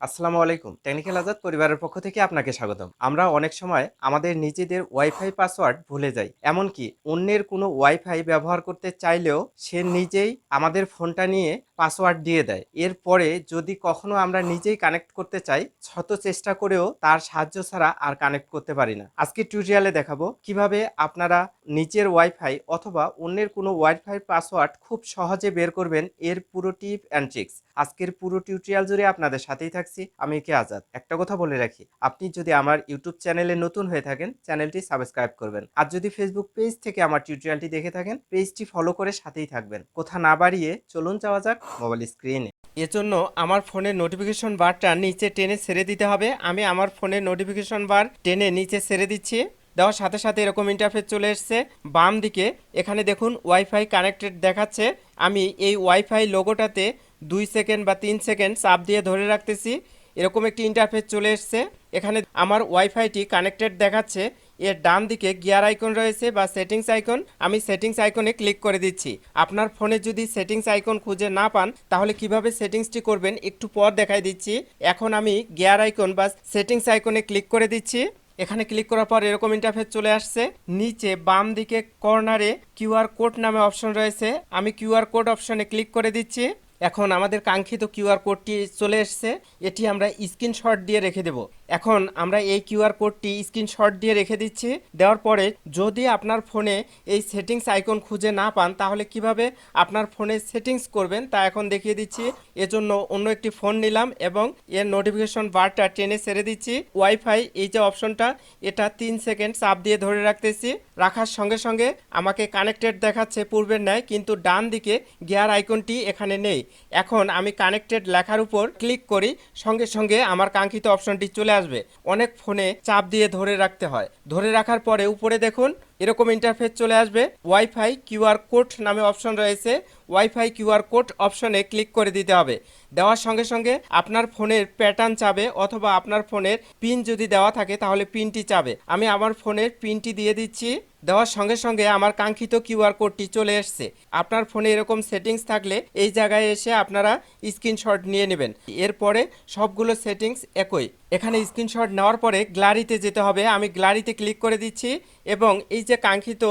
আসসালামু আলাইকুম। টেকনিক্যাল আজাদ পরিবারের পক্ষ থেকে আপনাকে স্বাগতম। আমরা অনেক সময় আমাদের নিজেদের ওয়াইফাই পাসওয়ার্ড ভুলে যাই। এমনকি অন্যের কোনো ওয়াইফাই ব্যবহার করতে চাইলেও সে নিজেই আমাদের ফোনটা নিয়ে পাসওয়ার্ড দিয়ে দেয়। এরপরে যদি কখনো আমরা নিজেই কানেক্ট করতে চাই, শত চেষ্টা করেও তার সাহায্য ছাড়া আর কানেক্ট করতে পারি না। আজকে টিউটোরিয়ালে দেখাবো কীভাবে আপনারা নিজের ওয়াইফাই অথবা অন্যের কোনো ওয়াইফাই পাসওয়ার্ড খুব সহজে বের করবেন এর পুরো টিপ অ্যান্ড ট্রিক্স আজকের পুরো টিউটোরিয়াল জুড়ে আপনাদের সাথেই থাকছি, আমি কে আজাদ। একটা কথা বলে রাখি, আপনি যদি আমার ইউটিউব চ্যানেলে নতুন হয়ে থাকেন চ্যানেলটি সাবস্ক্রাইব করবেন। আর যদি ফেসবুক পেজ থেকে আমার টিউটোরিয়ালটি দেখে থাকেন পেজটি ফলো করে সাথেই থাকবেন। কথা না বাড়িয়ে চলুন যাওয়া যাক মোবাইল স্ক্রিনে এজন্য আমার ফোনের নোটিফিকেশন বারটা নিচে টেনে ছেড়ে দিতে হবে। আমি আমার ফোনের নোটিফিকেশন বার টেনে নিচে ছেড়ে দিচ্ছি। দেওয়ার সাথে সাথে এরকম ইন্টারফেস চলে এসছে। বাম দিকে, এখানে দেখুন ওয়াইফাই কানেক্টেড দেখাচ্ছে। আমি এই ওয়াইফাই লোগোটাতে দুই সেকেন্ড বা তিন সেকেন্ড চাপ দিয়ে ধরে রাখতেছি। এরকম একটি ইন্টারফেস চলে এসছে। এখানে আমার ওয়াইফাইটি কানেক্টেড দেখাচ্ছে। এর ডান দিকে গিয়ার আইকন রয়েছে বা সেটিংস আইকন আমি সেটিংস আইকনে ক্লিক করে দিচ্ছি। আপনার ফোনে যদি সেটিংস আইকন খুঁজে না পান, তাহলে কীভাবে সেটিংসটি করবেন একটু পর দেখাই দিচ্ছি। এখন আমি গিয়ার আইকন বা সেটিংস আইকনে ক্লিক করে দিচ্ছি। এখানে ক্লিক করার পর এরকম ইন্টারফেস চলে আসছে। নিচে বাম দিকে কর্নারে কিউআর কোড নামে অপশন রয়েছে। আমি কিউআর কোড অপশনে ক্লিক করে দিচ্ছি। এখন আমাদের কাঙ্ক্ষিত কিউআর কোডটি চলে এসছে। এটি আমরা স্ক্রিনশট দিয়ে রেখে দেব। এখন আমরা এই কিউআর কোডটি স্ক্রিনশট দিয়ে রেখে দিচ্ছি। দেওয়ার পরে যদি আপনার ফোনে এই সেটিংস আইকন খুঁজে না পান, তাহলে কীভাবে আপনার ফোনে সেটিংস করবেন তা এখন দেখিয়ে দিচ্ছি। এজন্য অন্য একটি ফোন নিলাম এবং এর নোটিফিকেশন বারটা টেনে ছেড়ে দিচ্ছি। ওয়াইফাই এই যে অপশনটা, এটা তিন সেকেন্ড চাপ দিয়ে ধরে রাখতেছি। রাখার সঙ্গে সঙ্গে আমাকে কানেক্টেড দেখাচ্ছে পূর্বের ন্যায়, কিন্তু ডান দিকে গিয়ার আইকনটি এখানে নেই। এখন আমি কানেক্টেড লেখার উপর ক্লিক করি। সঙ্গে সঙ্গে আমার কাঙ্ক্ষিত অপশনটি চলে আসবে। অনেক ফোনে চাপ দিয়ে ধরে রাখতে হয়। ধরে রাখার পরে উপরে দেখুন এরকম ইন্টারফেস চলে আসবে। ওয়াইফাই কিউআর কোড নামে অপশন রয়েছে। ওয়াইফাই কিউআর কোড অপশনে ক্লিক করে দিতে হবে। দেওয়ার সঙ্গে সঙ্গে আপনার ফোনের প্যাটার্ন চাবে অথবা আপনার ফোনের পিন যদি দেওয়া থাকে তাহলে পিনটি চাবে। আমি আমার ফোনের পিনটি দিয়ে দিচ্ছি। দেওয়ার সঙ্গে সঙ্গে আমার কাঙ্ক্ষিত কিউআর কোডটি চলে এসছে। আপনার ফোনে এরকম সেটিংস থাকলে এই জায়গায় এসে আপনারা স্ক্রিনশট নিয়ে নেবেন। এরপরে সবগুলো সেটিংস একই। এখানে স্ক্রিনশট নেওয়ার পরে গ্লারিতে যেতে হবে। আমি গ্লারিতে ক্লিক করে দিচ্ছি এবং এই যে কাঙ্ক্ষিত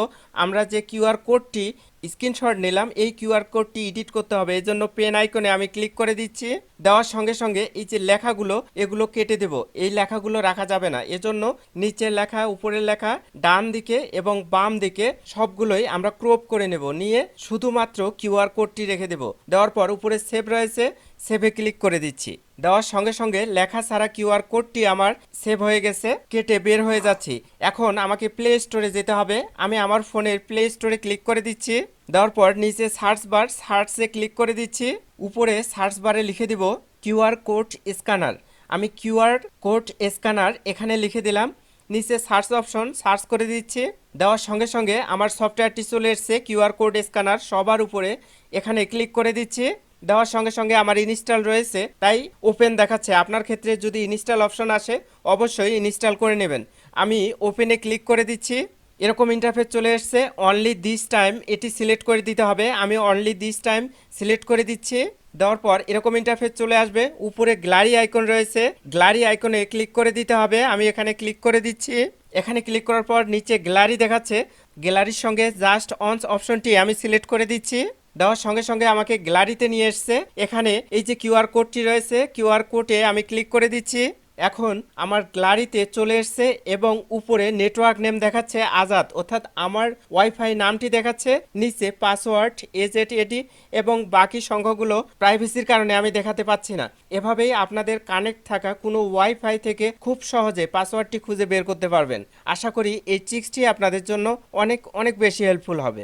আমরা যে কিউআর কোডটি স্ক্রিনশট নিলাম, এই কিউআর কোডটি এডিট করতে হবে। এই জন্য পেন আইকনে আমি ক্লিক করে দিচ্ছি। দেওয়ার সঙ্গে সঙ্গে এই যে লেখাগুলো, এগুলো কেটে দেব। এই লেখাগুলো রাখা যাবে না। এজন্য নিচের লেখা, উপরের লেখা, ডান দিকে এবং বাম দিকে সবগুলোই আমরা ক্রপ করে নেব। নিয়ে শুধুমাত্র কিউআর কোডটি রেখে দেব। দেওয়ার পর উপরে সেভ রয়েছে। সেভে ক্লিক করে দিচ্ছি। দেওয়ার সঙ্গে সঙ্গে লেখা ছাড়া কিউআর কোডটি আমার সেভ হয়ে গেছে, কেটে বের হয়ে যাচ্ছি। এখন আমাকে প্লে স্টোরে যেতে হবে। আমি আমার ফোনের প্লে স্টোরে ক্লিক করে দিচ্ছি। দেওয়ার পর নিচে সার্চ বার সার্চে ক্লিক করে দিচ্ছি। উপরে সার্চ বারে লিখে দিব কিউআর কোড স্ক্যানার। আমি কিউআর কোড স্ক্যানার এখানে লিখে দিলাম। নিচে সার্চ অপশন সার্চ করে দিচ্ছি। দেওয়ার সঙ্গে সঙ্গে আমার সফটওয়্যারটি চলে এসছে, কিউআর কোড স্ক্যানার সবার উপরে। এখানে ক্লিক করে দিচ্ছি। দেওয়ার সঙ্গে সঙ্গে আমার ইনস্টল রয়েছে, তাই ওপেন দেখাচ্ছে। আপনার ক্ষেত্রে যদি ইনস্টল অপশন আসে, অবশ্যই ইনস্টল করে নেবেন। আমি ওপেনে ক্লিক করে দিচ্ছি। এরকম ইন্টারফেস চলে এসছে। অনলি দিস টাইম এটি সিলেক্ট করে দিতে হবে। আমি অনলি দিস টাইম সিলেক্ট করে দিচ্ছি। দেওয়ার পর এরকম ইন্টারফেস চলে আসবে। উপরে গ্লারি আইকন রয়েছে। গ্লারি আইকনে ক্লিক করে দিতে হবে। আমি এখানে ক্লিক করে দিচ্ছি। এখানে ক্লিক করার পর নিচে গ্যালারি দেখাচ্ছে। গ্যালারির সঙ্গে জাস্ট অনস অপশনটি আমি সিলেক্ট করে দিচ্ছি। দেওয়ার সঙ্গে সঙ্গে আমাকে গ্যালারিতে নিয়ে এসছে। এখানে এই যে কিউআর কোডটি রয়েছে কিউআর কোডে আমি ক্লিক করে দিচ্ছি। এখন আমার গ্যালারিতে চলে এসছে এবং উপরে নেটওয়ার্ক নেম দেখাচ্ছে আজাদ। অর্থাৎ আমার ওয়াইফাই নামটি দেখাচ্ছে, নিচে পাসওয়ার্ড এজেট এডি এবং বাকি সংখ্যাগুলো প্রাইভেসির কারণে আমি দেখাতে পাচ্ছি না। এভাবেই আপনাদের কানেক্ট থাকা কোনো ওয়াইফাই থেকে খুব সহজে পাসওয়ার্ডটি খুঁজে বের করতে পারবেন। আশা করি এই ট্রিক্সটি আপনাদের জন্য অনেক অনেক বেশি হেল্পফুল হবে।